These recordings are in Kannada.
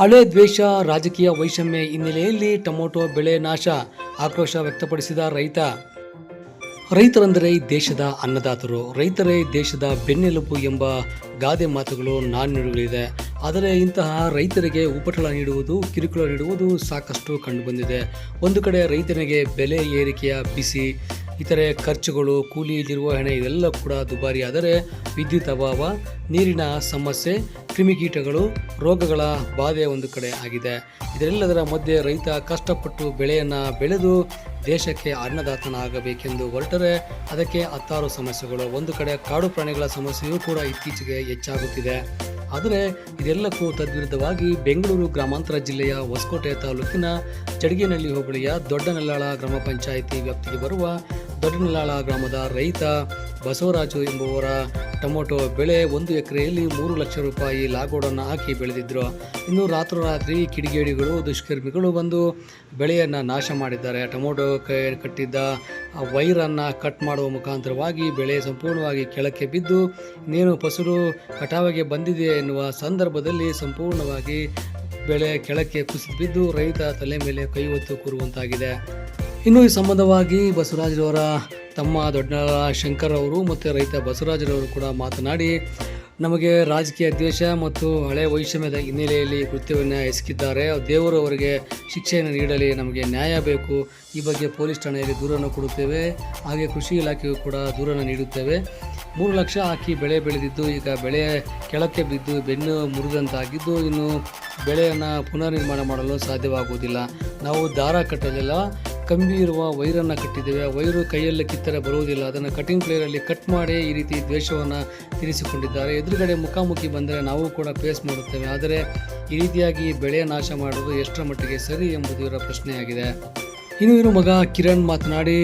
ಹಳೆ ದ್ವೇಷ, ರಾಜಕೀಯ ವೈಷಮ್ಯ ಹಿನ್ನೆಲೆಯಲ್ಲಿ ಟೊಮೊಟೊ ಬೆಳೆ ನಾಶ ಆಕ್ರೋಶ ವ್ಯಕ್ತಪಡಿಸಿದ ರೈತ. ರೈತರೆಂದರೆ ದೇಶದ ಅನ್ನದಾತರು, ರೈತರೇ ದೇಶದ ಬೆನ್ನೆಲುಬು ಎಂಬ ಗಾದೆ ಮಾತುಗಳು ನಾಣ್ಣುಡಿಗಳಿದೆ ಆದರೆ ಇಂತಹ ರೈತರಿಗೆ ಉಪಟಳ ನೀಡುವುದು, ಕಿರುಕುಳ ನೀಡುವುದು ಸಾಕಷ್ಟು ಕಂಡುಬಂದಿದೆ. ಒಂದು ಕಡೆ ರೈತನಿಗೆ ಬೆಲೆ ಏರಿಕೆಯ ಬಿಸಿ, ಇತರೆ ಖರ್ಚುಗಳು ಕೂಲಿ ನಿರ್ವಹಣೆ ಇದೆಲ್ಲ ಕೂಡ ದುಬಾರಿ ಆದರೆ ವಿದ್ಯುತ್ ಅಭಾವ, ನೀರಿನ ಸಮಸ್ಯೆ, ಕ್ರಿಮಿಕೀಟಗಳು, ರೋಗಗಳ ಬಾಧೆ ಒಂದು ಕಡೆ ಆಗಿದೆ. ಇದೆಲ್ಲದರ ಮಧ್ಯೆ ರೈತ ಕಷ್ಟಪಟ್ಟು ಬೆಳೆಯನ್ನು ಬೆಳೆದು ದೇಶಕ್ಕೆ ಅನ್ನದಾತನಾಗಬೇಕೆಂದು ಹೊರಟರೆ ಅದಕ್ಕೆ ಹತ್ತಾರು ಸಮಸ್ಯೆಗಳು. ಒಂದು ಕಡೆ ಕಾಡು ಪ್ರಾಣಿಗಳ ಸಮಸ್ಯೆಯೂ ಕೂಡ ಇತ್ತೀಚೆಗೆ ಹೆಚ್ಚಾಗುತ್ತಿದೆ. ಆದರೆ ಇದೆಲ್ಲಕ್ಕೂ ತದ್ವಿರುದ್ಧವಾಗಿ ಬೆಂಗಳೂರು ಗ್ರಾಮಾಂತರ ಜಿಲ್ಲೆಯ ಹೊಸಕೋಟೆ ತಾಲೂಕಿನ ಜಡಗಿನಹಳ್ಳಿ ಹೋಬಳಿಯ ದೊಡ್ಡನಲ್ಲಾಳ ಗ್ರಾಮ ಪಂಚಾಯಿತಿ ವ್ಯಾಪ್ತಿಗೆ ಬರುವ ದೊಡ್ಡನಲ್ಲಾಳ ಗ್ರಾಮದ ರೈತ ಬಸವರಾಜು ಎಂಬುವರ ಟೊಮೊಟೊ ಬೆಳೆ ಒಂದು ಎಕರೆಯಲ್ಲಿ ಮೂರು ಲಕ್ಷ ರೂಪಾಯಿ ಲಾಗೋಡನ್ನು ಹಾಕಿ ಬೆಳೆದಿದ್ದರು ಇನ್ನು ರಾತ್ರೋರಾತ್ರಿ ಕಿಡಿಗೇಡಿಗಳು, ದುಷ್ಕರ್ಮಿಗಳು ಬಂದು ಬೆಳೆಯನ್ನು ನಾಶ ಮಾಡಿದ್ದಾರೆ. ಟೊಮೊಟೊ ಕೈ, ಕಟ್ಟಿದ್ದ ಆ ವೈರನ್ನು ಕಟ್ ಮಾಡುವ ಮುಖಾಂತರವಾಗಿ ಬೆಳೆ ಸಂಪೂರ್ಣವಾಗಿ ಕೆಳಕ್ಕೆ ಬಿದ್ದು ನೀನು ಫಸಲು ಕಟಾವಿಗೆ ಬಂದಿದೆ ಎನ್ನುವ ಸಂದರ್ಭದಲ್ಲಿ ಸಂಪೂರ್ಣವಾಗಿ ಬೆಳೆ ಕೆಳಕ್ಕೆ ಕುಸಿದು ಬಿದ್ದು ರೈತ ತಲೆ ಮೇಲೆ ಕೈ ಹೊತ್ತು ಕೂರುವಂತಾಗಿದೆ. ಇನ್ನು ಈ ಸಂಬಂಧವಾಗಿ ಬಸವರಾಜರವರ ತಮ್ಮ ದೊಡ್ಡ ಶಂಕರ್ ಅವರು ಮತ್ತು ರೈತ ಬಸವರಾಜರವರು ಕೂಡ ಮಾತನಾಡಿ ನಮಗೆ ರಾಜಕೀಯ ದ್ವೇಷ ಮತ್ತು ಹಳೆ ವೈಷಮ್ಯದ ಹಿನ್ನೆಲೆಯಲ್ಲಿ ಕೃತ್ಯವನ್ನು ಎಸಗಿದ್ದಾರೆ. ದೇವರು ಅವರಿಗೆ ಶಿಕ್ಷೆಯನ್ನು ನೀಡಲಿ, ನಮಗೆ ನ್ಯಾಯ ಬೇಕು. ಈ ಬಗ್ಗೆ ಪೊಲೀಸ್ ಠಾಣೆಯಲ್ಲಿ ದೂರನ್ನು ಕೊಡುತ್ತೇವೆ. ಹಾಗೆ ಕೃಷಿ ಇಲಾಖೆಗೂ ಕೂಡ ದೂರನ್ನು ನೀಡುತ್ತೇವೆ. ಮೂರು ಲಕ್ಷ ಹಾಕಿ ಬೆಳೆ ಬೆಳೆದಿದ್ದು, ಈಗ ಬೆಳೆ ಕೆಳಕ್ಕೆ ಬಿದ್ದು ಬೆನ್ನು ಮುರಿದಂತಾಗಿದ್ದು, ಇನ್ನು ಬೆಳೆಯನ್ನು ಪುನರ್ನಿರ್ಮಾಣ ಮಾಡಲು ಸಾಧ್ಯವಾಗುವುದಿಲ್ಲ. ನಾವು ದಾರ ಕಟ್ಟಲಿಲ್ಲ. ಕಂಬಿ ಇರುವ ವೈರನ್ನು ಕಟ್ಟಿದ್ದೇವೆ. ವೈರು ಕೈಯಲ್ಲಿ ಕಿತ್ತರೆ ಬರುವುದಿಲ್ಲ. ಅದನ್ನು ಕಟಿಂಗ್ ಪ್ಲೇಯರಲ್ಲಿ ಕಟ್ ಮಾಡಿ ಈ ರೀತಿ ದ್ವೇಷವನ್ನು ಇರಿಸಿಕೊಂಡಿದ್ದಾರೆ ಎದುರುಗಡೆ ಮುಖಾಮುಖಿ ಬಂದರೆ ನಾವು ಕೂಡ ಫೇಸ್ ಮಾಡುತ್ತೇವೆ ಆದರೆ ಈ ರೀತಿಯಾಗಿ ಬೆಳೆ ನಾಶ ಮಾಡುವುದು ಎಷ್ಟರ ಮಟ್ಟಿಗೆ ಸರಿ ಎಂಬುದು ಇವರ ಪ್ರಶ್ನೆಯಾಗಿದೆ. ಇನ್ನು ಇವರು ಮಗ ಕಿರಣ್ ಮಾತನಾಡಿ,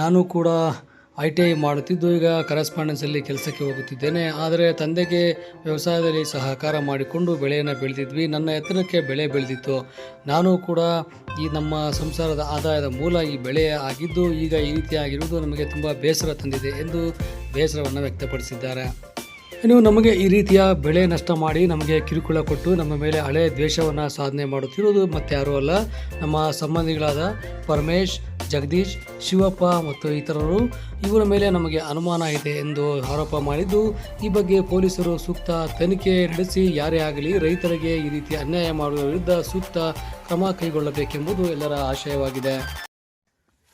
ನಾನು ಕೂಡ ಐ ಟಿ ಐ ಮಾಡುತ್ತಿದ್ದು, ಈಗ ಕರೆಸ್ಪಾಂಡೆನ್ಸಲ್ಲಿ ಕೆಲಸಕ್ಕೆ ಹೋಗುತ್ತಿದ್ದೇನೆ. ಆದರೆ ತಂದೆಗೆ ವ್ಯವಸಾಯದಲ್ಲಿ ಸಹಕಾರ ಮಾಡಿಕೊಂಡು ಬೆಳೆಯನ್ನು ಬೆಳೆದಿದ್ವಿ. ನನ್ನ ಎತ್ತರಕ್ಕೆ ಬೆಳೆ ಬೆಳೆದಿತ್ತು. ನಾನು ಕೂಡ ಈ ನಮ್ಮ ಸಂಸಾರದ ಆದಾಯದ ಮೂಲ ಈ ಬೆಳೆ ಆಗಿದ್ದು, ಈಗ ಈ ರೀತಿಯಾಗಿರುವುದು ನಮಗೆ ತುಂಬ ಬೇಸರ ತಂದಿದೆ ಎಂದು ಬೇಸರವನ್ನು ವ್ಯಕ್ತಪಡಿಸಿದ್ದಾರೆ. ನೀವು ನಮಗೆ ಈ ರೀತಿಯ ಬೆಳೆ ನಷ್ಟ ಮಾಡಿ ನಮಗೆ ಕಿರುಕುಳ ಕೊಟ್ಟು ನಮ್ಮ ಮೇಲೆ ಹಳೆ ದ್ವೇಷವನ್ನು ಸಾಧನೆ ಮಾಡುತ್ತಿರುವುದು ಮತ್ತಾರೂ ಅಲ್ಲ. ನಮ್ಮ ಸಂಬಂಧಿಗಳಾದ ಪರಮೇಶ್ ಜಗದೀಶ್ ಶಿವಪ್ಪ ಮತ್ತು ಇತರರು ಇವರ ಮೇಲೆ ನಮಗೆ ಅನುಮಾನ ಇದೆ ಎಂದು ಆರೋಪ ಮಾಡಿದ್ದು ಈ ಬಗ್ಗೆ ಪೊಲೀಸರು ಸೂಕ್ತ ತನಿಖೆ ನಡೆಸಿ ಯಾರೇ ಆಗಲಿ ರೈತರಿಗೆ ಈ ರೀತಿ ಅನ್ಯಾಯ ಮಾಡುವ ವಿರುದ್ಧ ಸೂಕ್ತ ಕ್ರಮ ಕೈಗೊಳ್ಳಬೇಕೆಂಬುದು ಎಲ್ಲರ ಆಶಯವಾಗಿದೆ.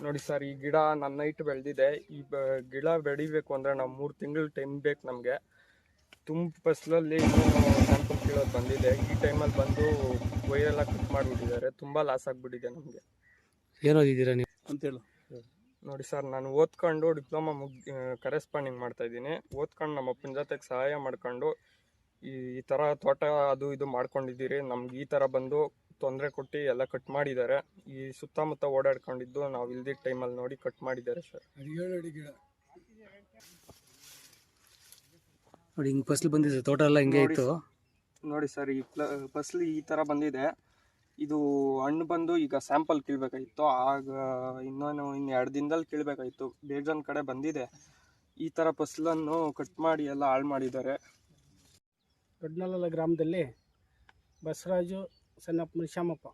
ನೋಡಿ ಸರ್ ಈ ಗಿಡ ನನ್ನ ನೈಟ್ ಬೆಳೆದಿದೆ. ಈ ಬ ಗಿಡ ಬೆಳಿಬೇಕು ಅಂದರೆ ನಾವು ಮೂರು ತಿಂಗಳು ಟೈಮ್ ಬೇಕು ನಮಗೆ. ತುಂಬ ಫಸ್ಲಲ್ಲಿ ಸ್ಯಾಂಪಲ್ ಕೀಳೋದು ಬಂದಿದೆ. ಈ ಟೈಮಲ್ಲಿ ಬಂದು ವೈರೆಲ್ಲ ಕಟ್ ಮಾಡಿಬಿಟ್ಟಿದ್ದಾರೆ. ತುಂಬ ಲಾಸ್ ಆಗಿಬಿಟ್ಟಿದೆ ನಮಗೆ. ಏನೋದಿದ್ದೀರಾ ನೀವು? ಅಂತೇಳು ನೋಡಿ ಸರ್ ನಾನು ಓದ್ಕೊಂಡು ಡಿಪ್ಲೊಮಾ ಮುಗ್ ಕರೆಸ್ಪಾಂಡಿಂಗ್ ಮಾಡ್ತಾ ಇದ್ದೀನಿ. ಓದ್ಕೊಂಡು ನಮ್ಮ ಅಪ್ಪನ ಜೊತೆಗೆ ಸಹಾಯ ಮಾಡ್ಕೊಂಡು ಈ ಈ ಥರ ತೋಟ ಅದು ಇದು ಮಾಡ್ಕೊಂಡಿದ್ದೀರಿ. ನಮ್ಗೆ ಈ ಥರ ಬಂದು ತೊಂದರೆ ಕೊಟ್ಟು ಎಲ್ಲ ಕಟ್ ಮಾಡಿದ್ದಾರೆ. ಈ ಸುತ್ತಮುತ್ತ ಓಡಾಡ್ಕೊಂಡಿದ್ದು ನಾವು ಇಲ್ದಿದ್ದ ಟೈಮಲ್ಲಿ ನೋಡಿ ಕಟ್ ಮಾಡಿದ್ದಾರೆ ಸರ್. ಗಿಡ. ನೋಡಿ ಹಿಂಗೆ ಫಸಲು ಬಂದಿದೆ ತೋಟ ಎಲ್ಲ ಹಿಂಗೆ ಇತ್ತು. ನೋಡಿ ಸರ್ ಈ ಪ್ಲ ಫಸಲು ಈ ಥರ ಬಂದಿದೆ. ಇದು ಹಣ್ಣು ಬಂದು ಈಗ ಸ್ಯಾಂಪಲ್ ಕೀಳ್ಬೇಕಾಗಿತ್ತು. ಆಗ ಇನ್ನೊಂದು ಇನ್ನು ಎರಡು ದಿನದಲ್ಲಿ ಕೀಳ್ಬೇಕಾಗಿತ್ತು. ಬೇಜಾನ್ ಕಡೆ ಬಂದಿದೆ. ಈ ಥರ ಫಸಲನ್ನು ಕಟ್ ಮಾಡಿ ಎಲ್ಲ ಹಾಳು ಮಾಡಿದ್ದಾರೆ. ದೊಡ್ಡನಲ್ಲ ಗ್ರಾಮದಲ್ಲಿ ಬಸವರಾಜು ಸಣ್ಣಪ್ಪ ಶ್ಯಾಮಪ್ಪ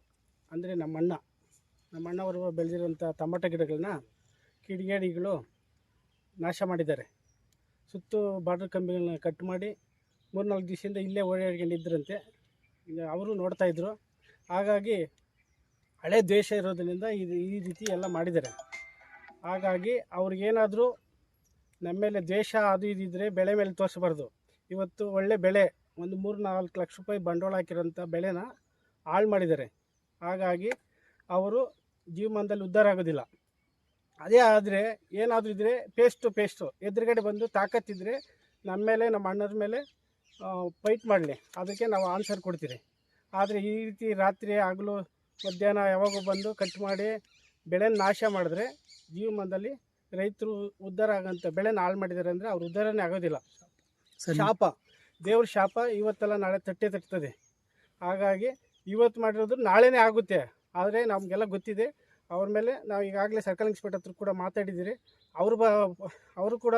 ಅಂದರೆ ನಮ್ಮ ಅಣ್ಣ ನಮ್ಮ ಬೆಳೆದಿರುವಂಥ ಟೊಮಟೊ ಗಿಡಗಳನ್ನ ಕಿಡಿಗೇಡಿಗಳು ನಾಶ ಮಾಡಿದ್ದಾರೆ. ಸುತ್ತು ಬಾರ್ಡರ್ ಕಂಬಿಗಳನ್ನ ಕಟ್ ಮಾಡಿ ಮೂರ್ನಾಲ್ಕು ದಿವಸದಿಂದ ಇಲ್ಲೇ ಓಡಾಡ್ಕೊಂಡಿದ್ದರಂತೆ ಅವರು ನೋಡ್ತಾಯಿದ್ರು ಹಾಗಾಗಿ ಹಳೆ ದ್ವೇಷ ಇರೋದ್ರಿಂದ ಇದು ಈ ರೀತಿ ಎಲ್ಲ ಮಾಡಿದ್ದಾರೆ. ಹಾಗಾಗಿ ಅವ್ರಿಗೇನಾದರೂ ನಮ್ಮ ಮೇಲೆ ದ್ವೇಷ ಅದು ಇದಿದ್ದರೆ ಬೆಳೆ ಮೇಲೆ ತೋರಿಸಬಾರ್ದು. ಇವತ್ತು ಒಳ್ಳೆ ಬೆಳೆ, ಒಂದು ಮೂರು ನಾಲ್ಕು ಲಕ್ಷ ರೂಪಾಯಿ ಬಂಡವಾಳ ಹಾಕಿರೋಂಥ ಬೆಳೆನ ಹಾಳು ಮಾಡಿದ್ದಾರೆ. ಹಾಗಾಗಿ ಅವರು ಜೀವಮಾನದಲ್ಲಿ ಉದ್ಧಾರ ಆಗೋದಿಲ್ಲ. ಅದೇ ಆದರೆ ಏನಾದರೂ ಇದ್ದರೆ ಪೇಸ್ಟು ಪೇಸ್ಟು ಎದುರುಗಡೆ ಬಂದು ತಾಕತ್ತಿದ್ರೆ ನಮ್ಮ ಮೇಲೆ, ನಮ್ಮ ಅಣ್ಣರ ಮೇಲೆ ಫೈಟ್ ಮಾಡಲಿ. ಅದಕ್ಕೆ ನಾವು ಆನ್ಸರ್ ಕೊಡ್ತೀರಿ. ಆದರೆ ಈ ರೀತಿ ರಾತ್ರಿ ಹಗಲು ಮಧ್ಯಾಹ್ನ ಯಾವಾಗೂ ಬಂದು ಕಟ್ ಮಾಡಿ ಬೆಳೆ ನಾಶ ಮಾಡಿದ್ರೆ ಜೀವಮಾನದಲ್ಲಿ ರೈತರು ಉದ್ಧಾರ ಆಗೋಂಥ ಬೆಳೆನ ಹಾಳು ಮಾಡಿದ್ದಾರೆ ಅಂದರೆ ಅವ್ರು ಉದ್ಧಾರನೇ ಆಗೋದಿಲ್ಲ. ಶಾಪ. ದೇವ್ರ ಶಾಪ ಇವತ್ತೆಲ್ಲ ನಾಳೆ ತಟ್ಟೆ ತಟ್ತದೆ. ಹಾಗಾಗಿ ಇವತ್ತು ಮಾಡಿರೋದು ನಾಳೆನೇ ಆಗುತ್ತೆ. ಆದರೆ ನಮಗೆಲ್ಲ ಗೊತ್ತಿದೆ. ಅವ್ರ ಮೇಲೆ ನಾವು ಈಗಾಗಲೇ ಸರ್ಕಲ್ ಇನ್ಸ್ಪೆಕ್ಟರ್ ಹತ್ರ ಕೂಡ ಮಾತಾಡಿದ್ದೀರಿ. ಅವರು ಬ ಅವರು ಕೂಡ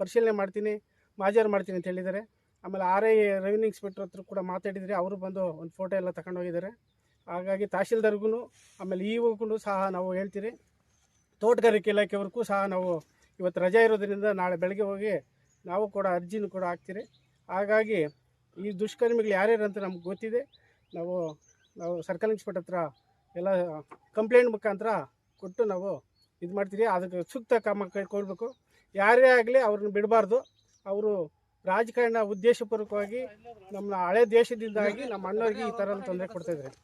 ಪರಿಶೀಲನೆ ಮಾಡ್ತೀನಿ ಮಾಜಾರು ಮಾಡ್ತೀನಿ ಅಂತ ಹೇಳಿದ್ದಾರೆ. ಆಮೇಲೆ ಆರ್ ಐ ರೆವಿನ್ಯೂ ಇನ್ಸ್ಪೆಕ್ಟರ್ ಹತ್ರ ಕೂಡ ಮಾತಾಡಿದರೆ ಅವರು ಬಂದು ಒಂದು ಫೋಟೋ ಎಲ್ಲ ತಗೊಂಡೋಗಿದ್ದಾರೆ. ಹಾಗಾಗಿ ತಹಶೀಲ್ದಾರ್ಗೂ ಆಮೇಲೆ ಇವುಗೂ ಸಹ ನಾವು ಹೇಳ್ತೀರಿ. ತೋಟಗಾರಿಕೆ ಇಲಾಖೆಯವ್ರಿಗೂ ಸಹ ನಾವು ಇವತ್ತು ರಜೆ ಇರೋದ್ರಿಂದ ನಾಳೆ ಬೆಳಗ್ಗೆ ಹೋಗಿ ನಾವು ಕೂಡ ಅರ್ಜಿನೂ ಕೂಡ ಹಾಕ್ತೀರಿ. ಹಾಗಾಗಿ ಈ ದುಷ್ಕರ್ಮಿಗಳು ಯಾರ್ಯಾರು ಅಂತ ನಮ್ಗೆ ಗೊತ್ತಿದೆ. ನಾವು ನಾವು ಸರ್ಕಲ್ ಇನ್ಸ್ಪೆಕ್ಟರ್ ಹತ್ರ ಎಲ್ಲ ಕಂಪ್ಲೇಂಟ್ ಮುಖಾಂತರ ಕೊಟ್ಟು ನಾವು ಇದು ಮಾಡ್ತೀರಿ ಅದಕ್ಕೆ ಸೂಕ್ತ ಕ್ರಮ ಕೈಗೊಳ್ಬೇಕು ಯಾರೇ ಆಗಲಿ ಅವ್ರನ್ನ ಬಿಡಬಾರ್ದು. ಅವರು ರಾಜಕಾರಣ ಉದ್ದೇಶಪೂರ್ವಕವಾಗಿ ನಮ್ಮ ಹಳೆ ದೇಶದಿಂದಾಗಿ ನಮ್ಮ ಅಣ್ಣವ್ರಿಗೆ ಈ ಥರ ತೊಂದರೆ ಕೊಡ್ತಾಯಿದ್ದಾರೆ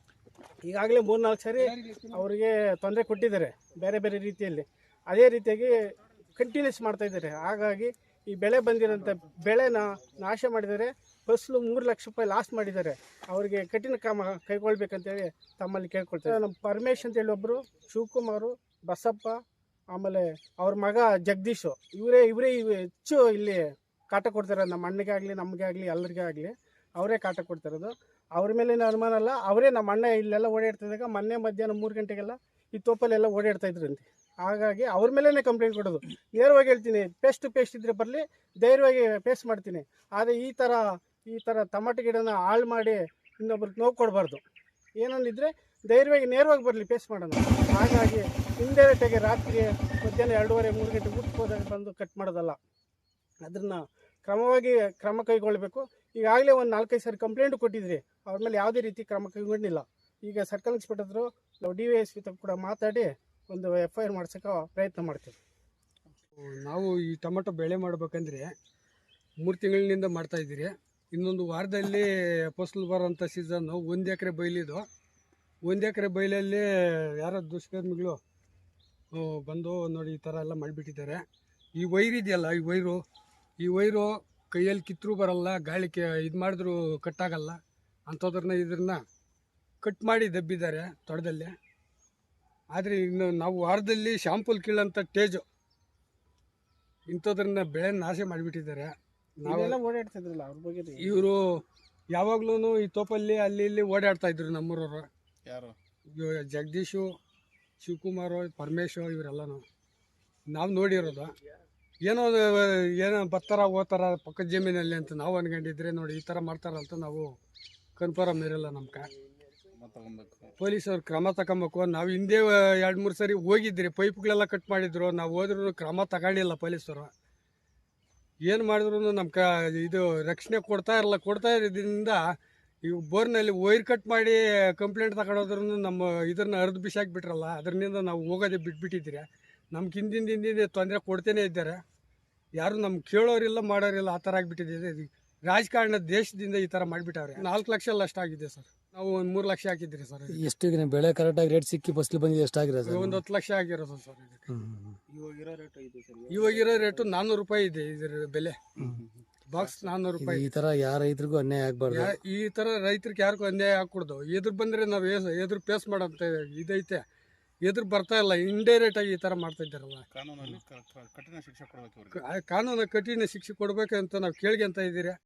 ಈಗಾಗಲೇ ಮೂರ್ನಾಲ್ಕು ಸಾರಿ ಅವರಿಗೆ ತೊಂದರೆ ಕೊಟ್ಟಿದ್ದಾರೆ ಬೇರೆ ಬೇರೆ ರೀತಿಯಲ್ಲಿ. ಅದೇ ರೀತಿಯಾಗಿ ಕಂಟಿನ್ಯೂಸ್ ಮಾಡ್ತಾಯಿದ್ದಾರೆ ಹಾಗಾಗಿ ಈ ಬೆಳೆ ಬಂದಿರೋಂಥ ಬೆಳೆನ ನಾಶ ಮಾಡಿದ್ದಾರೆ ಫಸಲು ಮೂರು ಲಕ್ಷ ರೂಪಾಯಿ ಲಾಸ್ ಮಾಡಿದ್ದಾರೆ. ಅವರಿಗೆ ಕಠಿಣ ಕ್ರಮ ಕೈಗೊಳ್ಬೇಕಂತೇಳಿ ತಮ್ಮಲ್ಲಿ ಕೇಳ್ಕೊಳ್ತಾರೆ. ನಮ್ಮ ಪರಮೇಶ್ ಅಂತೇಳಿ ಒಬ್ಬರು ಶಿವಕುಮಾರು, ಬಸಪ್ಪ, ಆಮೇಲೆ ಅವ್ರ ಮಗ ಜಗದೀಶು, ಇವರೇ ಇವರೇ ಹೆಚ್ಚು ಇಲ್ಲಿ ಕಾಟ ಕೊಡ್ತಾರೆ. ನಮ್ಮ ಅಣ್ಣಗೆ ಆಗಲಿ, ನಮಗೆ ಆಗಲಿ ಎಲ್ಲರಿಗೇ ಆಗಲಿ ಅವರೇ ಕಾಟ ಕೊಡ್ತಿರೋದು. ಅವ್ರ ಮೇಲಿನ ಅನುಮಾನ ಅಲ್ಲ, ಅವರೇ ನಮ್ಮ ಅಣ್ಣ ಇಲ್ಲೆಲ್ಲ ಓಡಾಡ್ತಿದ್ದಾಗ ಮೊನ್ನೆ ಮಧ್ಯಾಹ್ನ ಮೂರು ಗಂಟೆಗೆಲ್ಲ ಈ ತೋಪಲ್ಲೆಲ್ಲ ಓಡಾಡ್ತಾ ಇದ್ರಂತೆ. ಹಾಗಾಗಿ ಅವ್ರ ಮೇಲೇ ಕಂಪ್ಲೇಂಟ್ ಕೊಡೋದು. ನೇರವಾಗಿ ಹೇಳ್ತೀನಿ ಪೇಸ್ಟ್ ಟು ಪೇಸ್ಟ್ ಇದ್ರೆ ಬರಲಿ, ಧೈರ್ಯವಾಗಿ ಪೇಸ್ಟ್ ಮಾಡ್ತೀನಿ. ಆದರೆ ಈ ಥರ ಈ ಥರ ಟಮಾಟೊ ಗಿಡನ ಹಾಳು ಮಾಡಿ ಇನ್ನೊಬ್ರಿಗೆ ನೋವು ಕೊಡಬಾರ್ದು. ಏನಂದಿದ್ರೆ ಧೈರ್ಯವಾಗಿ ನೇರವಾಗಿ ಬರಲಿ ಪೇಸ್ಟ್ ಮಾಡೋಣ. ಹಾಗಾಗಿ ಇಂಡೈರೆಕ್ಟಾಗಿ ರಾತ್ರಿ ಮಧ್ಯಾಹ್ನ ಎರಡೂವರೆ, ಮೂರು ಗಂಟೆ ಊಟಕ್ಕೆ ಹೋದಾಗ ಬಂದು ಕಟ್ ಮಾಡೋದಲ್ಲ. ಅದನ್ನು ಕ್ರಮವಾಗಿ ಕ್ರಮ ಕೈಗೊಳ್ಳಬೇಕು. ಈಗಾಗಲೇ ಒಂದು ನಾಲ್ಕೈದು ಸಾರಿ ಕಂಪ್ಲೇಂಟ್ ಕೊಟ್ಟಿದ್ರಿ. ಅವ್ರ ಮೇಲೆ ಯಾವುದೇ ರೀತಿ ಕ್ರಮ ಕೈಗೊಂಡಿಲ್ಲ. ಈಗ ಸರ್ಕಲ್ ಇನ್ಸ್ಪೆಕ್ಟರ್ ನಾವು ಡಿ ವಿ ಎಸ್ ಪಿ ಕೂಡ ಮಾತಾಡಿ ಒಂದು ಎಫ್ ಐ ಆರ್ ಪ್ರಯತ್ನ ಮಾಡ್ತೀವಿ. ನಾವು ಈ ಟೊಮೆಟೊ ಬೆಳೆ ಮಾಡ್ಬೇಕಂದ್ರೆ ಮೂರು ತಿಂಗಳಿನಿಂದ ಮಾಡ್ತಾ ಇದ್ದೀರಿ. ಇನ್ನೊಂದು ವಾರದಲ್ಲಿ ಫಸಲು ಬರೋಂಥ ಸೀಸನ್ನು ಒಂದು ಎಕರೆ ಬೈಲಿದು. ಒಂದು ಎಕರೆ ಬೈಲಲ್ಲಿ ಯಾರೋ ದುಷ್ಕರ್ಮಿಗಳು ಬಂದು ನೋಡಿ ಈ ಥರ ಎಲ್ಲ ಮಾಡಿಬಿಟ್ಟಿದ್ದಾರೆ. ಈ ವೈರ್ ಇದೆಯಲ್ಲ ಈ ವೈರು ಈ ವೈರು ಕೈಯಲ್ಲಿ ಕಿತ್ತರೂ ಬರಲ್ಲ ಗಾಳಿ ಇದು ಮಾಡಿದ್ರು ಕಟ್ಟಾಗಲ್ಲ. ಅಂಥದ್ರನ್ನ ಇದನ್ನ ಕಟ್ ಮಾಡಿ ದಬ್ಬಿದ್ದಾರೆ ತೊಡದಲ್ಲಿ. ಆದರೆ ಇನ್ನು ನಾವು ವಾರದಲ್ಲಿ ಶಾಂಪುಲ್ ಕೀಳಂಥ ಟೇಜು ಇಂಥದ್ರನ್ನ ಬೆಳೆ ನಾಶ ಮಾಡಿಬಿಟ್ಟಿದ್ದಾರೆ. ನಾವು ನಾವೆಲ್ಲ ಓಡಾಡ್ತಿದ್ರಲ್ಲ ಅವ್ರ ಬಗ್ಗೆ ಇವರು ಯಾವಾಗ್ಲೂ ಈ ತೋಪಲ್ಲಿ ಅಲ್ಲಿ ಇಲ್ಲಿ ಓಡಾಡ್ತಾ ಇದ್ರು ನಮ್ಮೂರವರು. ಯಾರು? ಇವ ಜಗದೀಶು ಶಿವಕುಮಾರು ಪರಮೇಶು ಇವರೆಲ್ಲನೂ. ನಾವು ನೋಡಿರೋದು. ಏನೋ ಏನೋ ಬರ್ತಾರ ಓದ್ತಾರ ಪಕ್ಕದ ಜಮೀನಲ್ಲಿ ಅಂತ ನಾವು ಅನ್ಕೊಂಡಿದ್ರೆ ನೋಡಿ ಈ ಥರ ಮಾಡ್ತಾರಂತ ನಾವು ಕನ್ಫರ್ಮ್ ಇರಲ್ಲ ನಮ್ಗೆ ಕ ಪೊಲೀಸವ್ರು ಕ್ರಮ ತಗೊಬೇಕು. ನಾವು ಹಿಂದೆ ಎರಡು ಮೂರು ಸರಿ ಹೋಗಿದ್ರಿ ಪೈಪ್ಗಳೆಲ್ಲ ಕಟ್ ಮಾಡಿದ್ರು ನಾವು ಹೋದ್ರೂ ಕ್ರಮ ತಗೊಂಡಿಲ್ಲ ಪೊಲೀಸರು. ಏನು ಮಾಡಿದ್ರು ನಮ್ಮ ಕ ಇದು ರಕ್ಷಣೆ ಕೊಡ್ತಾ ಇರಲ್ಲ ಕೊಡ್ತಾ ಇರೋದ್ರಿಂದ ಈ ಬೋರ್ನಲ್ಲಿ ವೈರ್ ಕಟ್ ಮಾಡಿ ಕಂಪ್ಲೇಂಟ್ ತಗೊಂಡೋದ್ರೂ ನಮ್ಮ ಇದನ್ನ ಬಿಸಾಕ್ ಬಿಟ್ರಲ್ಲ ಅದರಿಂದ ನಾವು ಹೋಗೋದೇ ಬಿಟ್ಬಿಟ್ಟಿದ್ದೀರಿ? ನಮ್ಗೆ ಹಿಂದಿಂದ ಹಿಂದಿಂದ ತೊಂದರೆ ಕೊಡ್ತೇನೆ ಇದ್ದಾರೆ. ಯಾರು ನಮ್ಗೆ ಕೇಳೋರಿಲ್ಲ ಮಾಡೋರಿಲ್ಲ ಆ ಥರ ಆಗಿಬಿಟ್ಟಿದೆ. ರಾಜಕಾರಣ ದೇಶದಿಂದ ಈ ಥರ ಮಾಡಿಬಿಟ್ಟವ್ರೆ. ನಾಲ್ಕು ಲಕ್ಷ ಎಲ್ಲ ಅಷ್ಟಾಗಿದೆ ಸರ್. ನಾವು ಒಂದು ಮೂರು ಲಕ್ಷ ಹಾಕಿದ್ರಿ ಸರ್ ಎಷ್ಟು ಬೆಳೆ ಕರೆಕ್ಟಾಗಿ ರೇಟ್ ಸಿಕ್ಕಿ ಫಸ್ಲು ಬಂದಿದೆ ಎಷ್ಟಾಗಿರೋದು ಒಂದು ಹತ್ತು ಲಕ್ಷ ಆಗಿರೋದು ಸರ್ ಇದಕ್ಕೆ. ಇವಾಗ ಇರೋ ರೇಟ್ ಇದು ಸರ್ ಇವಾಗಿರೋ ರೇಟು ನಾನ್ನೂರು ರೂಪಾಯಿ ಇದೆ ಇದರ ಬೆಲೆ. ಬಾಕ್ಸ್ ನಾನ್ನೂರು ರೂಪಾಯಿ. ಈ ತರ ಯಾವ ರೈತರಿಗೂ ಅನ್ಯಾಯ ಆಗಬಾರ್ದು. ಯಾ- ಈ ತರ ರೈತರಿಗೆ ಯಾರಿಗೂ ಅನ್ಯಾಯ ಆಗ್ಕೊಡ್ದು. ಎದುರು ಬಂದ್ರೆ ನಾವು ಎದುರು ಪೇಸ್ ಮಾಡೋಂಥ ಇದೈತೆ. ಎದುರು ಬರ್ತಾ ಇಲ್ಲ ಇಂಡೈರೆಕ್ಟ್ ಆಗಿ ಈ ತರ ಮಾಡ್ತಾ ಇದ್ದಾರಲ್ಲ. ಕಾನೂನಲ್ಲಿ ಕ- ಕ- ಕಠಿಣ ಶಿಕ್ಷೆ ಕೊಡ್ಬೇಕು ಕಾನೂನು ಕಠಿಣ ಶಿಕ್ಷೆ ಕೊಡ್ಬೇಕಂತ ನಾವು ಕೇಳ್ಕೊಂತ ಇದ್ದೀರಿ?